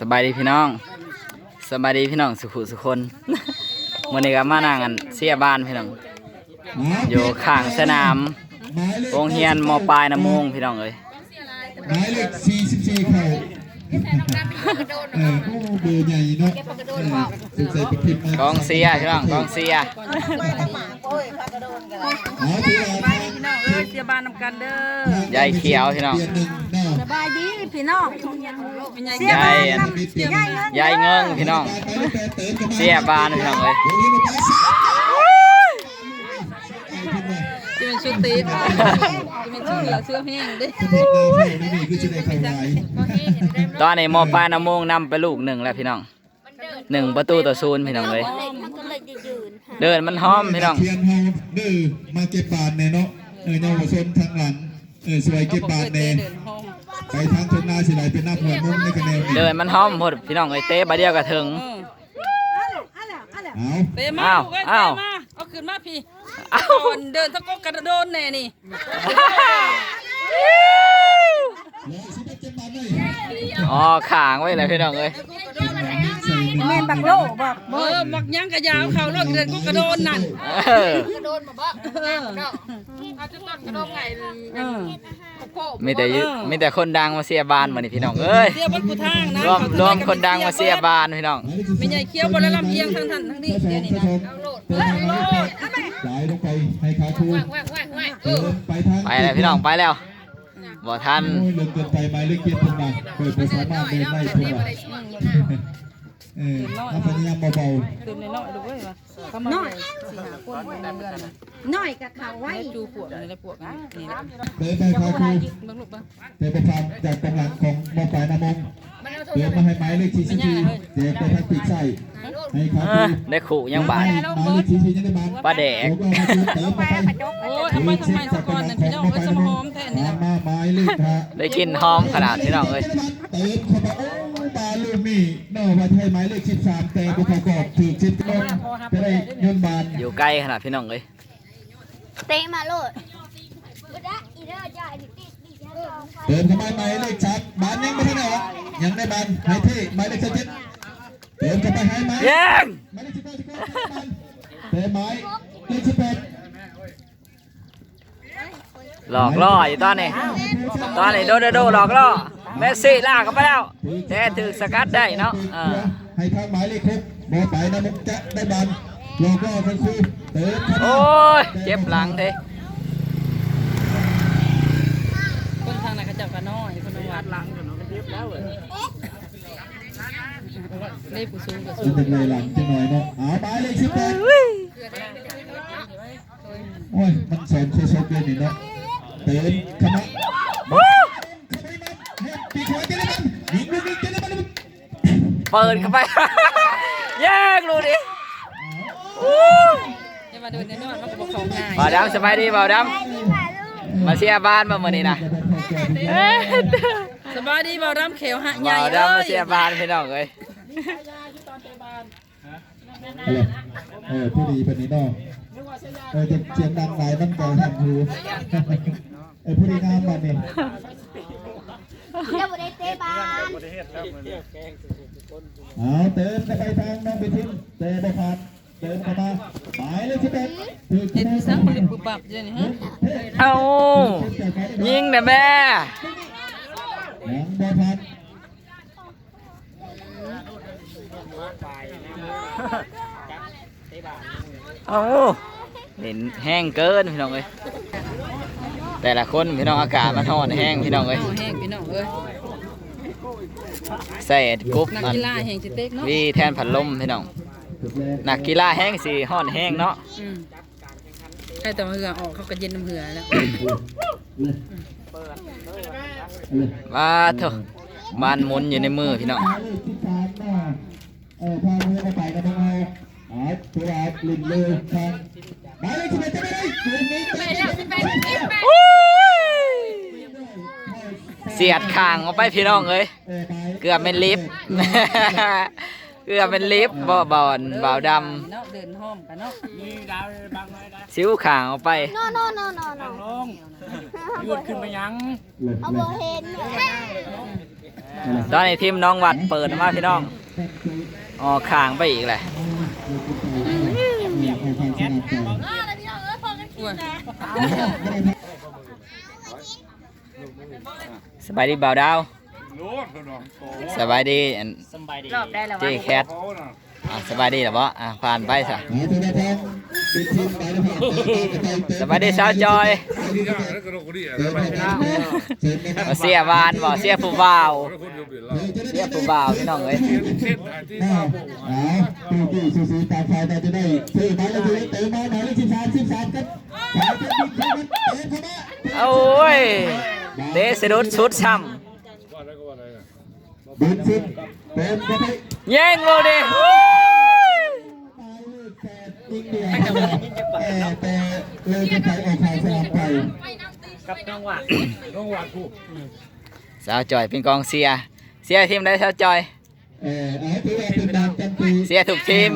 สบายดีพี่น้องสบายดีพี่น้องสุขุสุคนมื่อนี้ก็มานั่งกันเสียบ้านพี่น้องอยู่ข้างสนามหมายเลขโรงเรียนมปลายน้ำมงพี่น้องเอ้ยหมายเลข44เข้าเออโอ้เบอร์ใหญ่เนาะเออสงสัยเป็นพิมพ์มากองเสียพี่น้องกองเสียเอาทีละทางพี่น้องเอ้ยเสียบ้านนำกันเด้อยายเขียวพี่น้องเปลี่ยนหนึ่งเนาะส บายดีพี่น้องเป็นไงเสียยาบ้ายนอันนำเสียบ้านยายเงิงพี่น้องหมายเลขแปดเติมกันมาเสียบ้านพี่น้องเอ้ยโรงเรียนไปสิเอาขึ้นมาจะเป็นชุดตีดจะเป็นชุดเหลือเสื้อแห้งเด้สำหรับเราเข้านี่นี่คือจะได้เข้าไว้ตอนนี้มปลายน้ำมงนำไปลูกหนึ่งแล้วพี่น้องหนึ่งประตูต่อศูนย์พี่น้องเอ้ยเดินมันหอมพี่น้องเทียนเฮาดื้อมาเก็บบานเนี่ยเนาะเออเยาวชนทางหลังเออสวยเก็บบานเนี่ยเดินห้อง ไปทางทนนาสิไหลเป็นหน้าหัวมุมในกันแนวนี้เดินมันหอมหมดพี่น้องเอ้ยเตะบาเดียวก็ถึงเอาเตะมาอ้าวลูกเอ้ยอ้าวเตะมาเอาขึ้นมาพี่อ้าวโดนเดินตะโกนกระโดดแน่นี่เลยสิบเอ็ดเก็บบานเลยอ๋อขางไว้เลยพี่น้องเอ้ยใส่หนึ่ง แม่นบักโลบอกเออมักยังกระยาวเขาเลิกเดินก็กระโดดนั่นเออเออเอาจุดต้นกระโดดไงเออมีแต่ยึมีแต่คนดังมาเสียบานมานี่พี่น้องเอ้ยเสียบนกูทางนะรวมรวมคนดังมาเสียบานพี่น้องไม่ใหญ่เคี้ยวบนละลำเอียงทั้งท่านทั้งนี้เดี๋ยวนี้นะไหลลงไปให้ขาคูเดินไปทางไปแล้วพี่น้องไปแล้วบ่ทันโอ้ยเลือกเกินไปไม้เลือกเกียรติมาเปิดภาษามารถเดินได้ทั่ว เออนักพยายามเบาเดินน้อยๆดูเว้ยว่าเขามาเลยสี่ห้าคนอยู่ในเรือนน่ะน้อยกับเขาไว้ แล้วจูปวกนี่แหละปวกอะนี่แหละๆเดินไปขาคูเบิ่งลูกเบิ่งเดินไปทางจากตรงหลังของมอปลายนามงเดินมาให้ไม้เลขที่สิบสี่เดินไปทางปีกไส้ให้ขาเอคูอได้ขู่ยังบาด ไม้เลขที่สี่ยังได้บานปลาแดก ผมก็มาเติมไปโอ้ยเอาไปทำไมสะกอนนั่นพี่น้องเอ้ยสมหอมแท้นี่มานะมาไม้เลขฮะได้กินหอมขนาดพี่น้องเอ้ย เติมเข้าไปโอ้ย ตาลูกนี่นอกว่าไทยไม้เลขสิบสามแต่ประกอบถือชิดลงจะได้ยนต์บานอยู่ใกล้ขนาดพี่น้องเอ้ยเตะมาโลดอีเด้ออีเด้อจ่ายดิติดิฉันลองไปเติมเข้าไปไม้เลขชัดบานยังไม่ทันได้ออกยังได้บานให้ที่ไม้เลขสิบเจ็ดเติมเข้าไปให้ไม้เยังไม้เลขสิบแปดสิบเก้าสิบแปดเติมไม้เลขสิบแปด หลอกล่ออยู่ตอนนี้ ตอนนี้โดนโดหลอกล่อเมสซี่ลากเข้าไปแล้วแต่ถึกสกัดได้เนาะเออให้ทางหมายเลขครบบอกไปนะมุกจะได้บานหลอกล่อทั้งคู่เติมเข้าไปโอ้ยเจ็บหลังเด้คนทางไหนเขาเจ้าก็น้อยคนวัดหลังกันเนาะเจ็บแล้วเว้ยเล่ผู้สูงก็สูจะงเป็นไรหลังจะหน่อยเนาะเอาหมายเลขสิบแปดโอ้ย มันสอนโคชกเลยนี่เนาะ เติมเข้ามาเข้าไปมันปีกหัวเจริญมันยิงลูกนี้เจริญมันเปิดเข้าไป แยกลูกดิอู้อย่ามาเดินน้อยๆมันก็บ่เข้าง่ายบ่าวดำสบายดีบ่าวดำมาเชียร์บ้านมาเมื่อนี้นะเอ้ยสบายดีบ่าวดำเขียวหะใหญ่บ่าวเอ้ดำมายเชียร์บ้านพี่น้องเอ้ยเออผู้ดีเป็นนี่เนาะเออจะเสียงดังหลายมันก็หันหู เออผู้ดีงามบัดนี้เดี๋ยวบ่ได้เตะบานเอาเติมเข้าไปทางน้องไปทิ้งเติมไปผ่านเติมเข้ามาหมายเลขสิบแปดถือเฮ็ดคะแนผู้นสังบ่ได้ปุบปับอยู่นี่ฮะเอายิงนะแม่ยังบ่ผ่านเอาเห็นแห้งเกินพี่น้องเอ้ย แต่ละคนพี่น้องอากาศมันร้อนแห้งพี่น้องเอ้ยเอาแห้งพี่น้องเอ้ยใส่กรุ๊ปนักอันกีฬาแห่งสิเต็กเนาะวีแทนพัดลมพี่น้องจุดแรกนักกีฬาแห้งสีห้อนแห้งเนาะอืมใครแต่ว่าเหงื่อออกเขาก็เย็นน้ำเหงื่อแล้วมาเถอะมันหมุนอยู่ในมือพี่น้องหมายเลขสิบสามเนาะเออพามือมาไปกันยังไงอ๋อตัวลินเลยทางหมายเลขสิบเอ็ดจะไม่ได้ตัวนี้ไม่ได้สิบแปดสิบแปด เสียดคางออกไปพี่น้องเอ้ยเออหมายเกือบเป็นลิฟต์เกือบเป็นลิฟต์บ่บอนบ่าวดเนาะเดินห้อมกันเนาะำซิ้วคางออกไป โนโนโนโนโนยืดขึ้นมายังเอาบ่เห็นตอนนี้ทีมน้องวัดเปิดมาพี่น้องออกข้างไปอีกเลย สบายดีบ่าวดาวสบายดีอันรอบได้แล้วเจแคทอะสบายดีเหรอวะอะผ่านไปสะหาตัวแทนปิดทีมไปแล้วครับสบายดีสาวจอยมาเสียบานบ่เสียผู้บ่าวเสียผู้บ่าวพี่น้องเอ้ยอ้าวอ้าวตู้ตู้สูสีตาไฟตาจะได้ซื้อมาแล้วซื้อเติมมาหน่อยเลขสิบสามสิบสามกันขายกันดีเข้ามาเติมเข้ามาโอ้ย เตะสะดุดชุดช้บินสิเติมไปำแย่งโมเดยิงเดียวแต่แต่เลยจะไปออกข่าวสนามไปกับน้องหวานสาวจอยเป็นกองเสียเสียทีมได้สาวจอยเสียร์ทุกทีม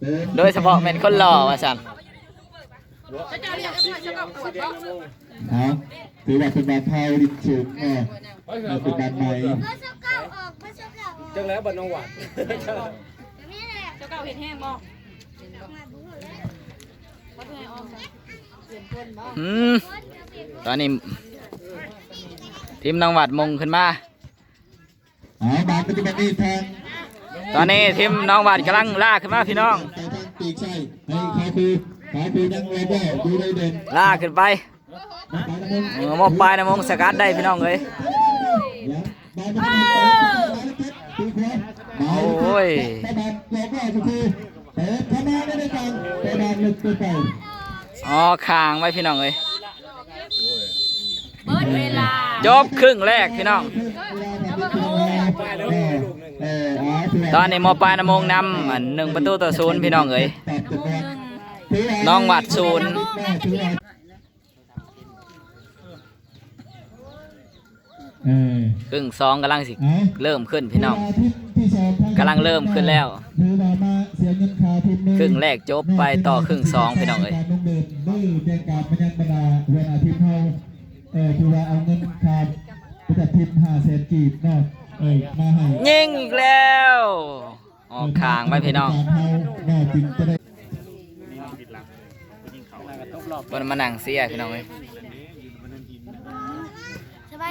เติมโดยเฉพาะเป็นคนหล่อว่าสัน เอาถือว่าเป็นดาวเทาดิบสูงเออเอาเป็นดาวใหม่เบอร์สิบเก้าออกเบอร์สิบเก้าออกจังแล้วบัดน้องหวานนี่แหละเจ้าเก่าเห็ดแห้งบ่อืมตอนนี้ทีมน้องวัดมงขึ้นมาเอาบานปัจจุบันนี้ทางตอนนี้ทีมน้องวัดกำลังลากขึ้นมาพี่น้องไปทางปีกใช่ให้ขาคือขาคือยังโรเบอร์ดูได้เด่นลากขึ้นไปไปนะมึง เออมอบปลายนะมงสกัดได้พี่น้องเลยเดี๋ยวบานปัจจุบันนี้ปีขวาบานโอ้ยไปบานโรเบอร์ก็คือเปิดเข้ามาได้ด้วยกันไปบานลึกไปอ๋อค้างไว้พี่น้องเลยเบิดเวลาจบครึ่งแรกพี่น้องเออเอาถืว่าตอนนี้มอปลายนะมงนำอันหนึ่งประตูต่อศูนย์พี่น้องเอ้ยตัดตัวถืว่าน้องวัดศูนย์ ถือว่า เออครึ่งสองกำลังสิเอาเริ่มขึ้นพี่น้องที่ที่สองทั้กำลังเริ่มขึ้นแล้วถือว่ามาเสียเงินค่าทีมหนึ่งครึ่งแรกจบไปต่อครึ่งสองพี่น้องเอ้ย การลงเดินมือแจ้งการมายังบรรดาเวลาทีมเฮาเออถือว่าเอาเงินค่าประจัดทีมห้าแสนกีบเนาะเออมาให้ยิงอีกแล้ว ออกค้างไว้พี่น้องการเฮาเนาะจึงจะได้ บนมานั่งเสียพี่น้องเอ้ยสบายเอ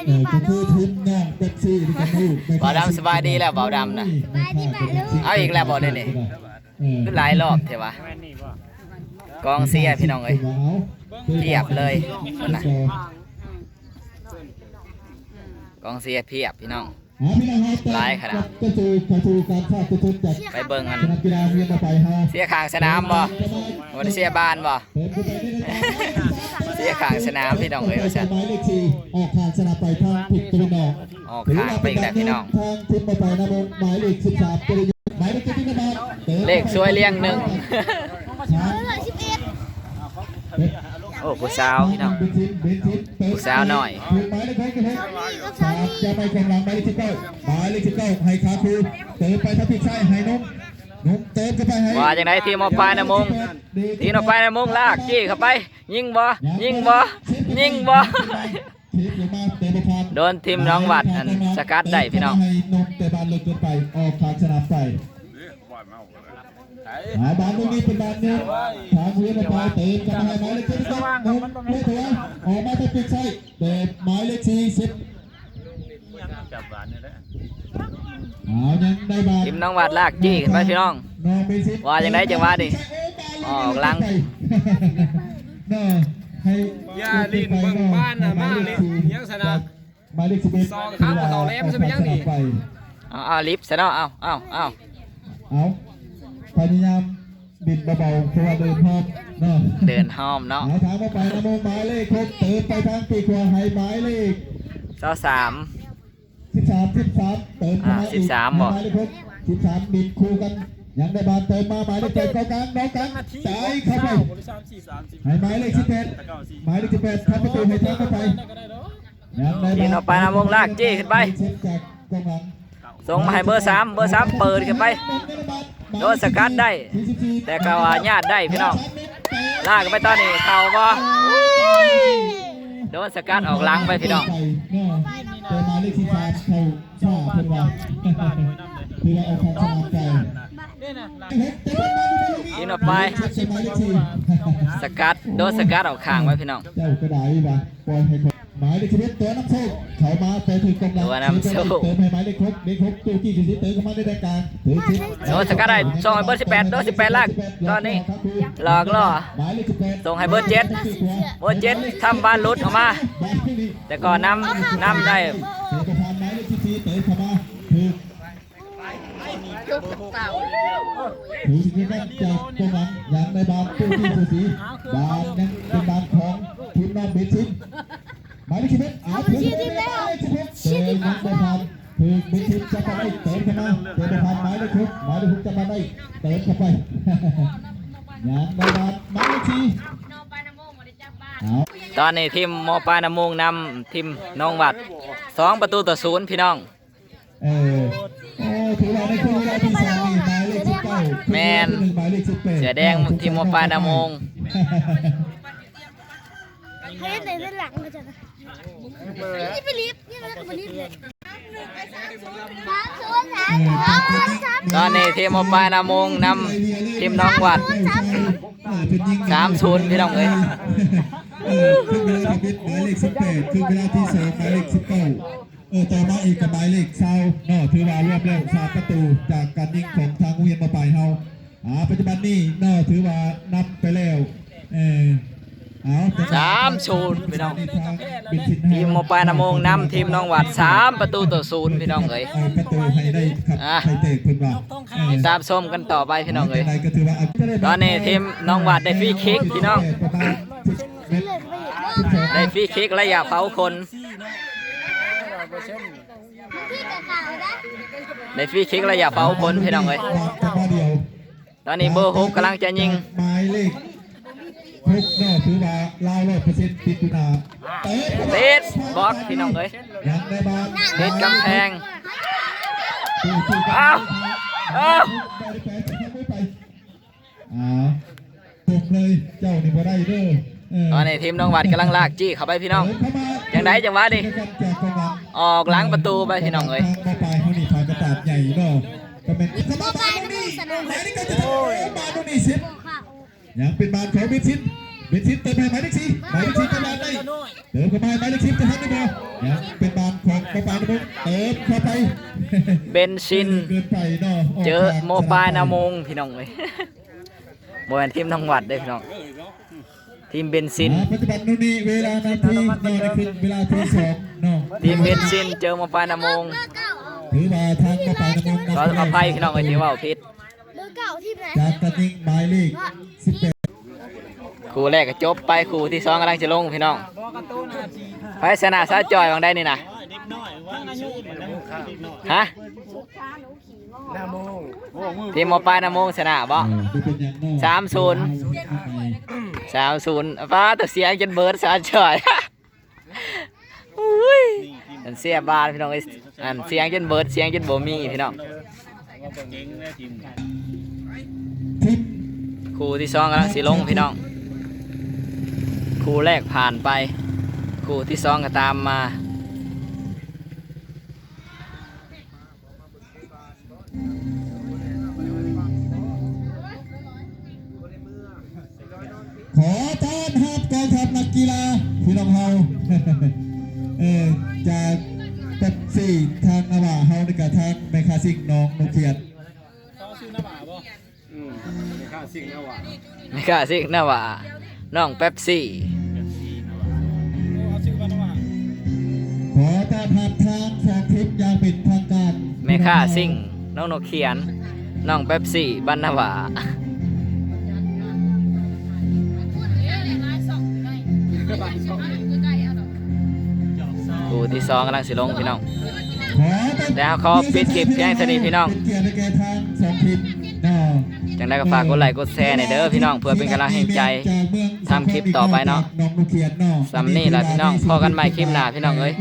ดีป่ะก็ลูกทีมน้องเป็ปซี่ที่กันลูกบ่าวดำสบายดีแล้วบ่าวดำนะเอาอีกแล้วบ่เดี๋ยวนี้ขึ้นหลายรอบเถอะวะกองเสียพี่น้องเอ้ยเพียบเลยนะกองเสียเพียบพี่น้องหลายขนาดไปเบิ่งกันเสียขางสนามบ่วันเสียบ้านบ่ เปิดเข้าไปได้เลยเสียข้างสนามพี่น้องเอ้ยว่าซั่นหมายเลขสี่ออกทางสนามไปทางผิดตะวันออกออกข้างไปอีกแล้วพี่น้อง ทางทิศมาไปนะมงหมายเลขสิบสามปริยุทธ์หมายเลขเจ็ดที่กระดานปิดเลขสวยเรียงหนึ่งช้าเบอร์สิบเอ็ดโอ้ผู้สาวพี่น้อง เบนซินเบนซินเปิดผู้สาวหน่อย ถูกหมายเลขหกกันเลยกับสาสามมจะไปกองหลังหมายเลขสิบเก้าหมายเลขสิบเก้าให้ขาครูเติมไปทางผิดซ้ายให้นม นมเติมเข้าไปให้ว่าจังไดทีมออกไปนะมงทีมออกไปนะมงลากจี้เข้าไป ยิงบ่ยิงบ่ยิงบ่ทีมอยู่มาเตะบอลผ่านโดนทีมน้องวัดอันสกัดได้พี่น้องให้นมเตะบอลเลึกเกินไปออกทางสนามไปหาบอลตรงนี้เป็นบอลนึงทางเวียนออกไปเตะกันให้หมายเลขเจ็ดสิบนมเลี้ยงตัวออกมาทางผิดซ้ายเตะหมายเลขสี่สิบ ทีมน้องวัดลากจี้ขึ้นไปพี่น้องน้องเป็นสิบว่าจังไดจังว่าดิออกหลังน้อให้อย่าลิ้นเบิ่งบ้านน่ะมาลิ้นยังสนะหมายเลขสิบเอ็ดซองข้างกับเขาแหลมใช่ไหมยังนี่ไปเอาเอาลิฟต์ซะเนาะเอาเอาเอาเอาพยายามบิดเบาๆเพราะว่าเดินพร้อมเนาะเดินห้อมเนาะเอาถามว่าไปนะโมหมายเลขครบเติมไปทางปีกว่าให้หมายเลขเจ้าสาม สิบสามสิบสามเติมเข้ามาอ่าอีก13บ่หมายเลขครบสิบสามบิดคู่กัน ยังได้บานเติมมาหมายเลขเจ็ดเข้ากลางน้องกันจ่ายเข้าไปให้หมายเลขสิบแปดหมายเลขสิบแปดทำประตูให้ทางเข้าไปยังได้ยิงออกไปนะมงลากจี้ขึ้นไปเช็คจากกองหลังส่งมาให้เบอร์สามเบอร์สามเปิดขึ้นไปโดนสกัดได้ แต่ก็ว่าญาติได้พี่น้องลากกันไปตอนนี้เข่าบ่โดนสกัดออกหลังไปพี่น้อง เนาะเจอหมายเลขที่สามเข้าชาเพิ่นว่าคือว่าเอาของชนะใจเฮ็ดเต็มมาดูยิงออกไปเจ็บหมายเลขสี่สกัด โดนสกัดออกข้างไว้พี่น้อง เจ้าก็ได้ว่ะปล่อยให้คน หมายเลขชีวิตตัวน้ำโชคเขามาแต่ถึงกำลังตัวน้ำโชค เติมให้หมายเลขครบเลขครบตู้จี้สิเติมเข้ามาในรายการถือชิปโดนสกัดได้ส่งให้เบอร์18โดน18ลากตอนนี้หลอกล่อหมายเลขสิบแปดส่งให้เบอร์เจ็ดเบอร์เจ็ดทำบานหลุดออกมาบ้านที่นี่แต่ก็นำนำได้เติมประธานหมายเลขที่สี่เติมเข้ามาถือถือสิ่งนั้นจากตรงนั้นอย่างในบานตู้จี้สุสีบานนั้นเป็นบานของทีมน้องเบสซินหมายเลขสิบเอ็ดเอาถือหมายเลขสิบเอ็ดเติมยังประธานถือเบสซินจะไปได้เติมเข้ามาเติมประธานหมายเลขหกหมายเลขหกจะมาได้เติมเข้าไปอย่างในบานหมายเลขสี่เอาตอนนี้ทีมหมอปลายน้ำมูงนำทีมน้องวัดสองประตูต่อศูนย์พี่น้องเออโอ้ถือว่าในคู่เวลาที่สองนี่หมายเลขสิบเก้าแมนหมายเลขสิบแปดเสือแดงทีมหมอปลายน้ำมูงให้ในด้านหลังก็จะ นี่ไปลิฟต์นี่มันก็ไปลิฟต์เลยสามศูนย์สามศูนย์สามตอนนี้ทีมหมอปลายน้ำมูงนำทีมน้องวัดสามศูนย์พี่น้องเอ้ยเออครึ่งเวลาที่หมายเลขสิบแปดครึ่งเวลาที่สองหมายเลขสิบเก้าเออต่อมาอีกกับหมายเลขเศร้าเนาะถือว่ารวบแล้วสามประตูจากการยิงของทางโรงเวียนมาปลายเฮาอ่าปัจจุบันนี้เนาะถือว่านับไปแล้วเออเอา สามศูนย์พี่น้องเป็นสินทีมหมอปลายน้ำมูงนำทีมน้องวัดสามประตูต่อศูนย์พี่น้องเอ้ยเอาประตูให้ได้ครับอะให้เตะเพิ่นว่าเออติดตามชมกันต่อไปพี่น้องเอ้ยะไรก็ถือว่าเาจะได้ตอนนี้ทีมน้องวัดได้ฟรีคิกพี่น้องประมาณ10เมตร12ได้ฟรีคิกระยะเผาคนพี่กับเขานะได้ฟรีคิกระยะเผาคนพี่น้องเอ้ยวางจังหวะเดียวตอนนี้เบอร์หกกำลังจะยิงหมายเลข หกเนาะถือว่าลาวร้อยเปอร์เซ็นต์ติดอยู่หนาเตะติดบล็อกพี่น้องเอ้ยยังได้บ้างติดกำแพงสู้สู้กันอ้าวอ้าวได้แปดจะไม่ไปอ้าวตกเลยเจ้านี่บ่ได้เด้อเตอนนี้ทีมน้องวัดกำลังลากจี้เข้าไปพี่น้องเดิเข้ามาจังไดจังหวะดิจากกองหลังออกหลังประตูไปพี่น้องเอ้ยทางมาปลายเขานี่ผ่านกระดาษใหญ่เนาะก็เป็นเข้ามาบานนี่หมายเลขก็จะทำบานนี่สิยังเป็นบานของบิดซิ นบิดซินเติมให้หมายเลขสี่หมายเลขสี่จะบานได้เติมเข้าไปหมายเลขสี่จะทำได้บ่ยังเป็นบานของกระปานนะเติมเข้าไปเบนซินเกินไปเนาะเจอโมบายนามงพี่น้องเอ้ยโมเป็นทีมน้องวัดเด้อพี่น้องทีมเบนซินอ่าปัจจุบันนู่นนี่เวลานาทีเนาะในคืนเวลาที่สองเนาะทีมเบนซินเจอโมบายนามงถือว่าทางกระปานนะขออภัยพี่น้องเอ้ยที่เว่าผิดเบอร์เก่าที่ไหนจากกระนิ่งหมายเลขสิบ แปดคู่แรกก็จบไปคู่ที่สองกำลังจะลงพี่น้องไปชนะซาจอยบางได้นี่นะฮะทีมหมอปลายนามงชนะบ่ดูเป็นอย่างเนาะสามศูนย์สามศูนย์ฟ้าตัวเสียงจนเบิร์ดสาจอยอุ้ยอันเสียบานพี่น้องไอ้ยอันเสียงจนเบิร์ดเสียงจนบ่มีพี่น้องทิปคู่ที่สองกำลังสิลงพี่น้อง คู่แรกผ่านไปคู่ที่สองก็ตามมา ขอต้อนรับกองทัพนักกีฬาพี่น้องเฮาเออจากเป็ปซี่ทางนาวาเฮาในกับทางแมคาซิกน้องนกเขียดข้าสิ่งแล้วว่ะไม่กล้าสินะว่าน้องเป๊ปซี่ ขอต้อนทางสองทิปอย่างเป็นทางการไม่ค่าซิ่ง น้องโนเขียน น้องเป๊ปซี่บันนาวาคู่ที่สองกำลังสิลงพี่น้อง แล้วเขาปิดคลิปเพียงเท่านี้พี่น้อง เป็นเกียรติแก่ทางสองทิปเนะ จังได้ก็ฝากกดไลค์กดแชร์ในอยเด้อพี่น้องเพื่อเป็นกำลังแห่งใจทำคลิปต่อไปเนาะน้องนกเขียดเนาะสำนี่ล่ะพี่น้องพอกันใหม่คลิปหน้าพี่น้องเอ้ย